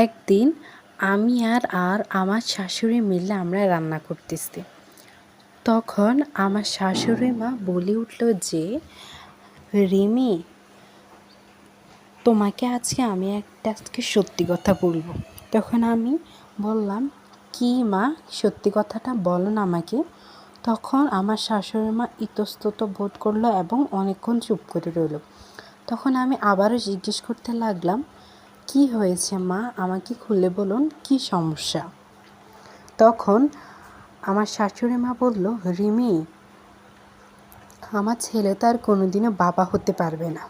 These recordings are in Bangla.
একদিন আমি আর আর আমার শাশুড়ি মিলে আমরা রান্না করতেছি। তখন আমার শাশুড়ি মা বলে উঠল যে, রিমি, তোমাকে আজকে আমি একটা আজকে সত্যি কথা বলব। তখন আমি বললাম, কি মা, সত্যি কথাটা বলো না আমাকে। তখন আমার শাশুড়ি মা ইতস্তত বোধ করল এবং অনেকক্ষণ চুপ করে রইল। তখন আমি আবারও জিজ্ঞেস করতে লাগলাম কি হয়েছে মা? আমাকে খুলে বলুন, কি সমস্যা? তখন আমার শাশুড়ি মা বলল, রিমি, আমার ছেলে তার কোনোদিনও বাবা হতে পারবে না।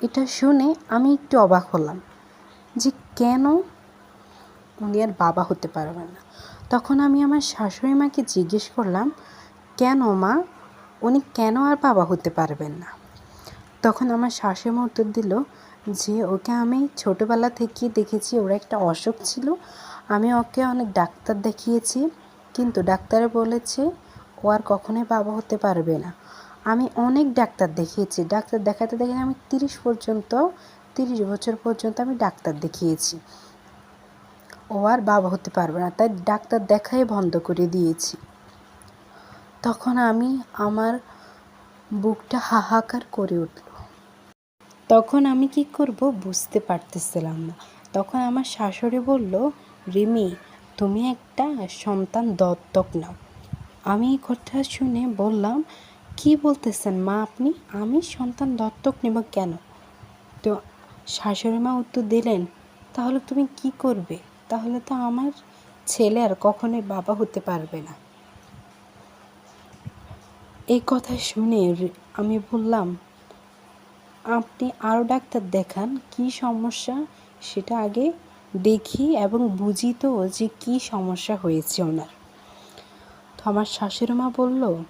এটা শুনে আমি একটু অবাক হলাম যে কেন উনি আর বাবা হতে পারবেন না। তখন আমি আমার শাশুড়ি মাকে জিজ্ঞেস করলাম, কেন মা? উনি কেন আর বাবা হতে পারবেন না? তখন আমার শাশুড়ি মা উত্তর দিল যে ওকে আমি ছোটোবেলা থেকে দেখেছি, ওর একটা অসুখ ছিল। আমি ওকে অনেক ডাক্তার দেখিয়েছি, কিন্তু ডাক্তারে বলেছে ও আর কখনোই বাবা হতে পারবে না। আমি অনেক ডাক্তার দেখিয়েছি, ডাক্তার দেখাতে দেখাতে আমি তিরিশ পর্যন্ত, তিরিশ বছর পর্যন্ত আমি ডাক্তার দেখিয়েছি। ও আর বাবা হতে পারবে না, তাই ডাক্তার দেখাই বন্ধ করে দিয়েছি। তখন আমি আমার বুকটা হাহাকার করে উঠল। তখন আমি কি করব বুঝতে পারতেছিলাম না। তখন আমার শাশুড়ি বলল, রিমি, তুমি একটা সন্তান দত্তক নাও। আমি এই কথা শুনে বললাম, কি বলতেছেন মা আপনি? আমি সন্তান দত্তক নেব কেন? তো শাশুড়ি মা উত্তর দিলেন, তাহলে তুমি কি করবে? তাহলে তো আমার ছেলে আর কখনোই বাবা হতে পারবে না। এই কথা শুনে আমি বললাম আপনি আরও ডাক্তার দেখান কি সমস্যা, সেটা আগে দেখি এবং বুঝি তো যে কী সমস্যা হয়েছে ওনার। তো আমার শাশুড়ি মা বলল,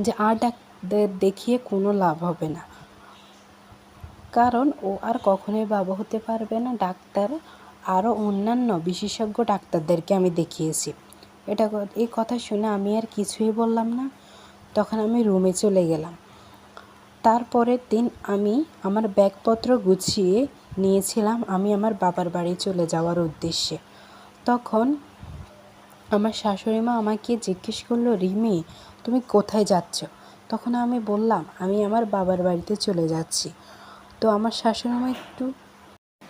যে আর ডাক্তার দেখিয়ে কোনো লাভ হবে না। কারণ ও আর কখনোই বাবা হতে পারবে না। ডাক্তার আরও অন্যান্য বিশেষজ্ঞ ডাক্তারদেরকে আমি দেখিয়েছি। এটা এই কথা শুনে আমি আর কিছুই বললাম না। তখন আমি রুমে চলে গেলাম। তারপরের দিন আমি আমার ব্যাগপত্র গুছিয়ে নিয়েছিলাম আমি আমার বাবার বাড়ি চলে যাওয়ার উদ্দেশ্যে। তখন আমার শাশুড়ি মা আমাকে জিজ্ঞেস করল, রিমি, তুমি কোথায় যাচ্ছ? তখন আমি বললাম, আমি আমার বাবার বাড়িতে চলে যাচ্ছি। তো আমার শাশুড়ি মা একটু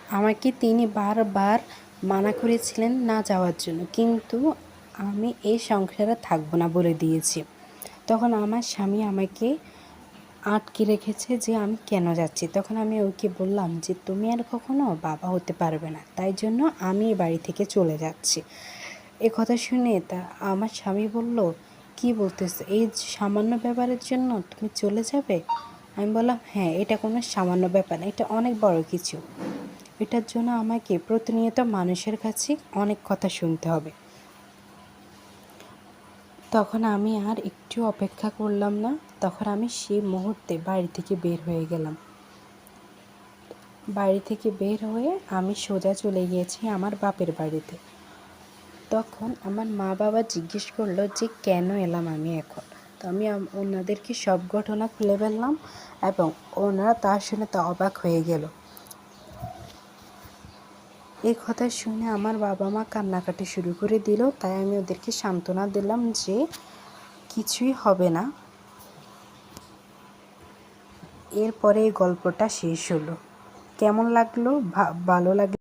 আমাকে তিনি বারবার মানা করেছিলেন না যাওয়ার জন্য। কিন্তু আমি এই সংসারে থাকব না বলে দিয়েছি। তখন আমার স্বামী আমাকে আটকে রেখেছে যে আমি কেন যাচ্ছি। তখন আমি ওকে বললাম যে, তুমি আর কখনো বাবা হতে পারবে না, তাই জন্য আমি বাড়ি থেকে চলে যাচ্ছি। এ কথা শুনে তা আমার স্বামী বলল, কি বলতেছে? এই সামান্য ব্যাপারের জন্য তুমি চলে যাবে? আমি বললাম হ্যাঁ এটা কোনো সামান্য ব্যাপার না, এটা অনেক বড় কিছু। এটার জন্য আমাকে প্রতিনিয়ত মানুষের কাছে অনেক কথা শুনতে হবে। তখন আমি আর একটু অপেক্ষা করলাম না। তখন আমি সেই মুহূর্তে বাড়ি থেকে বের হয়ে গেলাম। বাড়ি থেকে বের হয়ে আমি সোজা চলে গিয়েছি আমার বাপের বাড়িতে। তখন আমার মা বাবা জিজ্ঞেস করল যে, কেন এলাম আমি এখন? তো আমি ওনাদেরকে সব ঘটনা খুলে ফেললাম এবং ওনারা তার শুনে তা অবাক হয়ে গেল। এই কথা শুনে আমার বাবা মা কান্নাকাটি শুরু করে দিল। তাই আমি ওদেরকে সান্ত্বনা দিলাম যে কিছুই হবে না। এরপরে এই গল্পটা শেষ হলো। কেমন লাগল? ভালো লাগল